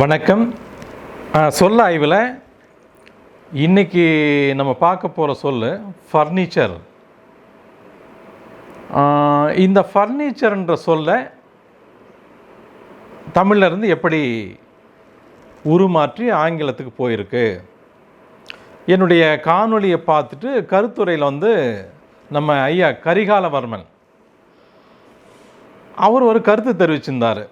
வணக்கம். சொல்ல ஆய்வில் இன்னைக்கு நம்ம பார்க்க போகிற சொல் ஃபர்னிச்சர் இந்த ஃபர்னிச்சர்ன்ற சொல்ல தமிழ்ல இருந்து எப்படி உருமாற்றி ஆங்கிலத்துக்கு போயிருக்கு? என்னுடைய காணொலியை பார்த்துட்டு கருத்துறையில் வந்து நம்ம ஐயா கரிகாலவர்மன் அவர் ஒரு கருத்து தெரிவிச்சிருந்தார்.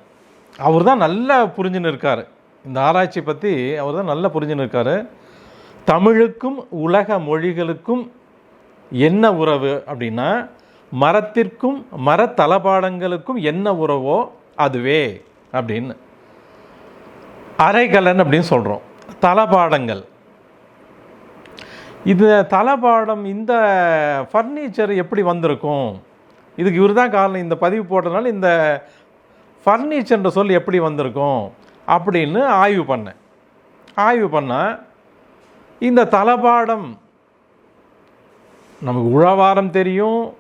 அவர் தான் நல்லா புரிஞ்சுன்னு இருக்கார். இந்த ஆராய்ச்சி பற்றி அவர் தான் நல்லா புரிஞ்சுன்னு இருக்கார் தமிழுக்கும் உலக மொழிகளுக்கும் என்ன உறவு அப்படின்னா மரத்திற்கும் மர தளபாடங்களுக்கும் என்ன உறவோ அதுவே அப்படின்னு. அரைகலன் அப்படின்னு சொல்கிறோம் தளபாடங்கள். இது தளபாடம் இந்த ஃபர்னிச்சர் எப்படி வந்திருக்கும்? இதுக்கு இவர் தான் காரணம். இந்த பதிவு போட்டதுனால இந்த ஃபர்னிச்சர்ன்ற சொல் எப்படி வந்திருக்கும்? அப்படின்னு ஆய்வு பண்ணேன் ஆய்வு பண்ணால் இந்த தளபாடம் நமக்கு உழவாரம் தெரியும்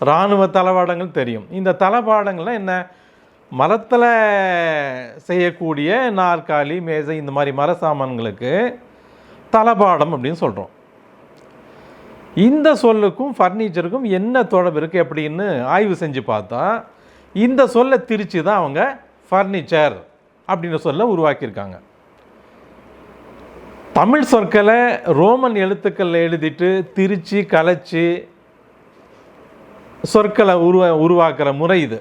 இராணுவ தளபாடங்கள் தெரியும். இந்த தளபாடங்கள்லாம் என்ன? மரத்தில் செய்யக்கூடிய நாற்காலி மேசை இந்த மாதிரி மர சாமான்களுக்கு தளபாடம் அப்படின்னு சொல்கிறோம் இந்த சொல்லுக்கும் ஃபர்னிச்சருக்கும் என்ன தொடர்பு இருக்குது அப்படின்னு ஆய்வு செஞ்சு பார்த்தா இந்த சொல்லை திரிச்சு தான் அவங்க ஃபர்னிச்சர் அப்படின்ற சொல்ல உருவாக்கியிருக்காங்க. தமிழ் சொற்களை ரோமன் எழுத்துக்களில் எழுதிட்டு திரிச்சு கலைச்சி சொற்களை உருவா உருவாக்குற முறை இது.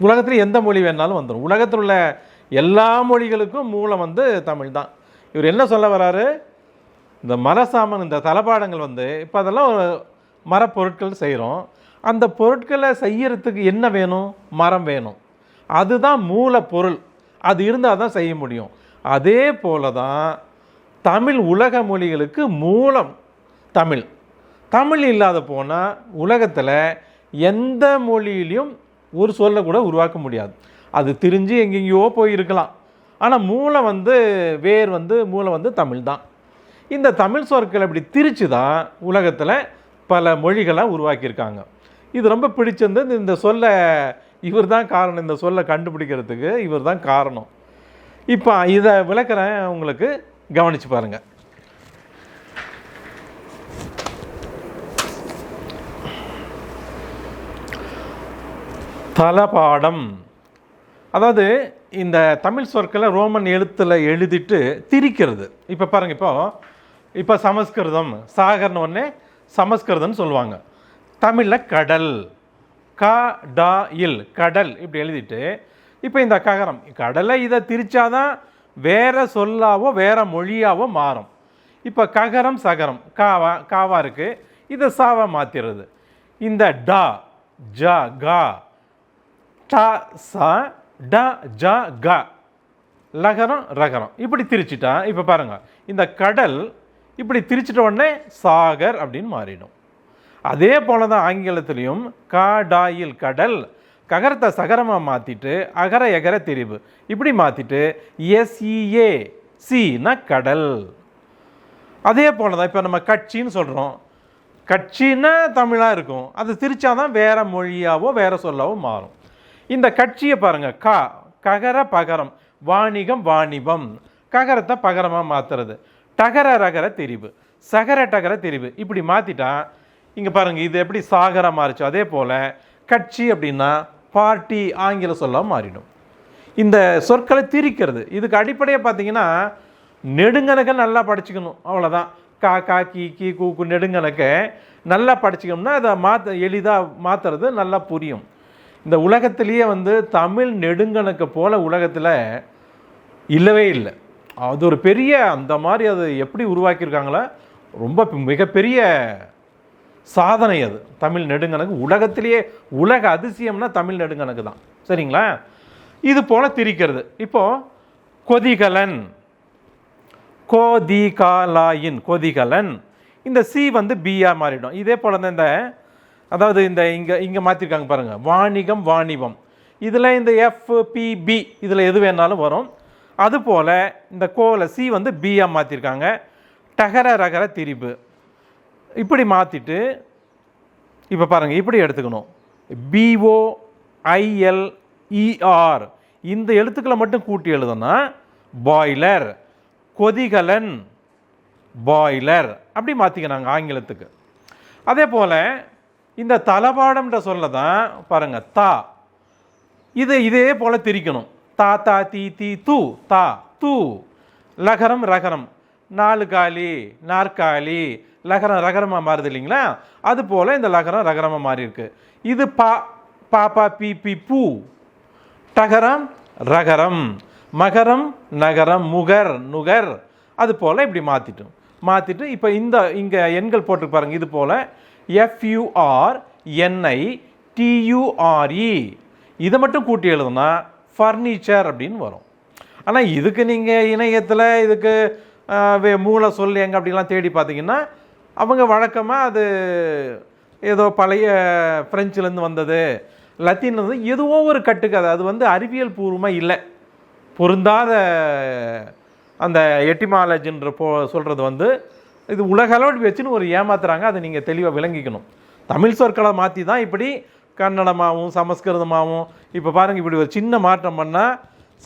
உலகத்தில் எந்த மொழி வேணாலும் வந்துடும் உலகத்தில் உள்ள எல்லா மொழிகளுக்கும் மூலம் வந்து தமிழ் தான். இவர் என்ன சொல்ல வராரு? இந்த மரசாமன் இந்த தளபாடங்கள் வந்து இப்போ அதெல்லாம் ஒரு மரப்பொருட்கள் செய்கிறோம் அந்த பொருட்களை செய்யறதுக்கு என்ன வேணும்? மரம் வேணும். அதுதான் மூலப்பொருள். அது இருந்தால் தான் செய்ய முடியும். அதே போல தான் தமிழ் உலக மொழிகளுக்கு மூலம் தமிழ். தமிழ் இல்லாத போனால் உலகத்தில் எந்த மொழியிலையும் ஒரு சொல்லை கூட உருவாக்க முடியாது. அது திரிஞ்சு எங்கெங்கேயோ போயிருக்கலாம் ஆனால் மூளை வந்து வேர் வந்து மூளை வந்து தமிழ் தான். இந்த தமிழ் சொற்கள் அப்படி திரிச்சு தான் உலகத்தில் பல மொழிகளை உருவாக்கியிருக்காங்க. இது ரொம்ப பிடிச்சிருந்தது. இந்த சொல்லை இவர் தான் காரணம். இந்த சொல்லை கண்டுபிடிக்கிறதுக்கு இவர் தான் காரணம். இப்போ இதை விளக்குறேன் உங்களுக்கு. கவனித்து பாருங்கள் தலபாடம். அதாவது இந்த தமிழ் சொற்களை ரோமன் எழுத்தில் எழுதிட்டு திரிக்கிறது. இப்போ பாருங்கள் இப்போ. இப்போ சமஸ்கிருதம். சாகர்னு ஒன்னே சமஸ்கிருதம்னு சொல்லுவாங்க. தமிழில் கடல். க டா இல் கடல் இப்படி எழுதிட்டு இப்போ இந்த ககரம். கடலை இதை திரிச்சாதான் வேற சொல்லாவோ வேற மொழியாவோ மாறும். இப்போ ககரம் சகரம் காவா காவா இருக்கு. இதை சாவா மாற்றிடுறது இந்த டா ஜ கா ட ச ட ஜ க லகரம் ரகரம். இப்படி திரிச்சிட்டா இப்போ பாருங்கள் இந்த கடல் இப்படி திரிச்சிட்ட உடனே சாகர் அப்படின்னு மாறிடும். அதே போல தான் ஆங்கிலத்திலையும் காடாயில் கடல் ககரத்தை சகரமாக மாற்றிட்டு அகர எகர தெரிவு இப்படி மாற்றிட்டு எஸ்இஏ சினா கடல். அதே போல தான் இப்போ நம்ம கட்சின்னு சொல்கிறோம் கட்சின்னா தமிழாக இருக்கும். அது திரிச்சாதான் வேற மொழியாவோ வேற சொல்லாவோ மாறும். இந்த கட்சியை பாருங்க. கா ககர பகரம் வாணிகம் வாணிபம். ககரத்தை பகரமாக மாற்றுறது டகர ரகர தெரிவு சகர டகர தெரிவு இப்படி மாற்றிட்டா இங்கே பாருங்கள் இது எப்படி சாகரம் மாறிச்சோ அதே போல் கட்சி அப்படின்னா பார்ட்டி ஆங்கில சொல்லாக மாறிடும். இந்த சொற்களை திரிக்கிறது இதுக்கு அடிப்படையாக பார்த்தீங்கன்னா நெடுங்கணக்கை நல்லா படிச்சுக்கணும் அவ்வளோதான் கா கா கி கி கூக்கு கு நெடுங்கணக்கை நல்லா படிச்சுக்கணும்னா அதை மாற்ற எளிதாக மாற்றுறது நல்லா புரியும். இந்த உலகத்திலேயே வந்து தமிழ் நெடுங்கணக்கு போல் உலகத்தில் இல்லவே இல்லை. அது ஒரு பெரிய அந்த மாதிரி அது எப்படி உருவாக்கியிருக்காங்களோ? ரொம்ப மிகப்பெரிய சாதனை அது. தமிழ் நெடுங்கணக்கு. உலகத்திலேயே உலக அதிசயம்னா தமிழ் நெடுங்கணக்கு தான். சரிங்களா? இது போல திரிக்கிறது. இப்போது கொதிகலன். கோதிகாலாயின் கொதிகலன். இந்த சி வந்து பியாக மாறிடும். இதே போல தான் இந்த அதாவது இந்த இங்கே இங்கே மாற்றிருக்காங்க பாருங்கள் வாணிகம் வாணிபம். இதில் இந்த எஃப் பிபி இதில் எது வேணாலும் வரும். அதுபோல் இந்த கோவில் சி வந்து பியாக மாற்றிருக்காங்க டகர ரகர திரிப்பு இப்படி மாற்றிட்டு இப்போ பாருங்கள் இப்படி எடுத்துக்கணும். பிஓ ஐஎல்இஆர் இந்த எழுத்துக்களை மட்டும் கூட்டி எழுதுனா பாய்லர் கொதிகலன் பாய்லர் அப்படி மாற்றிக்கிறாங்க ஆங்கிலத்துக்கு அதே போல் இந்த தலபாடம்ன்ற சொல்ல தான் பாருங்கள் தா. இது இதே போல் திரிக்கணும். தா தா தீ தீ தூ. தா தூ. லகரம் ரகரம். நாலு காலி நாற்காலி லகரம் ரகரமாக மாறுது இல்லைங்களா? அது போல் இந்த லகரம் ரகரமாக மாறி இருக்கு. இது பா பாப்பா பி பி பூ. டகரம் ரகரம். மகரம் நகரம் முகர் நுகர். அது போல் இப்படி மாற்றிட்டோம் மாற்றிட்டு இப்போ இந்த இங்கே எண்கள் போட்டு பாருங்க இது போல் எஃப்யூஆர் என்ஐ டியூஆர்இ இதை மட்டும் கூட்டி எழுதுனா ஃபர்னிச்சர் அப்படின்னு வரும். ஆனால் இதுக்கு நீங்கள் இணையத்தில் இதுக்கு மூல சொல் எங்கே அப்படிலாம் தேடி பார்த்தீங்கன்னா அவங்க வழக்கமாக அது ஏதோ பழைய ஃப்ரெஞ்சுலேருந்து வந்தது லத்தீன் வந்து ஒரு கட்டுக்கதை அது வந்து அறிவியல் பூர்வமாக இல்லை. பொருந்தாத அந்த எட்டிமாலஜின்ற போ சொல்கிறது வந்து இது உலகளவில் வச்சுன்னு ஒரு ஏமாத்துறாங்க அதை நீங்கள் தெளிவாக விளங்கிக்கணும். தமிழ் சொற்களை மாற்றி தான் இப்படி கன்னடமாகவும் சமஸ்கிருதமாகவும் இப்போ பாருங்கள் இப்படி ஒரு சின்ன மாற்றம் பண்ணால்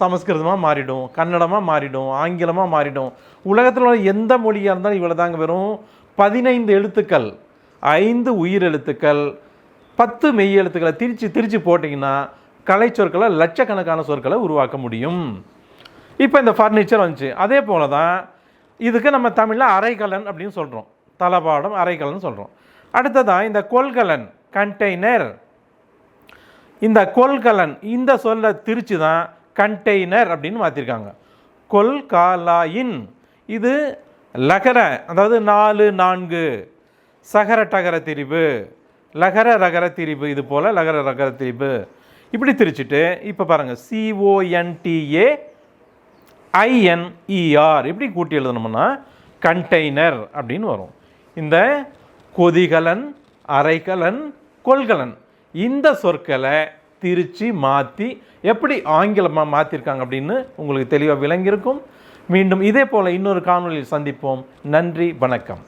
சமஸ்கிருதமாக மாறிடும் கன்னடமாக மாறிடும் ஆங்கிலமாக மாறிடும். உலகத்தில் உள்ள எந்த மொழியாக இருந்தாலும் இவ்வளோ தாங்க வெறும் பதினைந்து எழுத்துக்கள் ஐந்து உயிர் எழுத்துக்கள் பத்து மெய் எழுத்துக்களை திரிச்சு திரிச்சு போட்டிங்கன்னா கலை சொற்களை லட்சக்கணக்கான சொற்களை உருவாக்க முடியும். இப்போ இந்த ஃபர்னிச்சர் வந்துச்சு. அதே போல தான் இதுக்கு நம்ம தமிழில் அரைக்கலன் அப்படின்னு சொல்கிறோம் தலபாடம் அரைக்கலன் சொல்கிறோம் அடுத்ததான் இந்த கொள்கலன் கண்டெய்னர் இந்த கொள்கலன் இந்த சொல்ல திரிச்சு தான் கண்டெய்னர் அப்படின்னு மாற்றிருக்காங்க கொல்காலாயின் இது லகர அதாவது நாலு நான்கு சகர டகர திரிவு லகர ரகர திரிவு இது போல் லகர ரகர திரிவு இப்படி திரிச்சிட்டு இப்போ பாருங்கள் சிஓஎன்டிஏ ஐஎன்இஆர் இப்படி கூட்டி எழுதணும்னா கண்டெய்னர் அப்படின்னு வரும். இந்த கொதிகலன் அரைகலன் கொள்கலன் இந்த சொற்களை திருச்சி மாற்றி எப்படி ஆங்கிலமாக மாற்றிருக்காங்க அப்படின்னு உங்களுக்கு தெளிவாக விளங்கியிருக்கும். மீண்டும் இதே போல் இன்னொரு காணொலியில் சந்திப்போம். நன்றி வணக்கம்.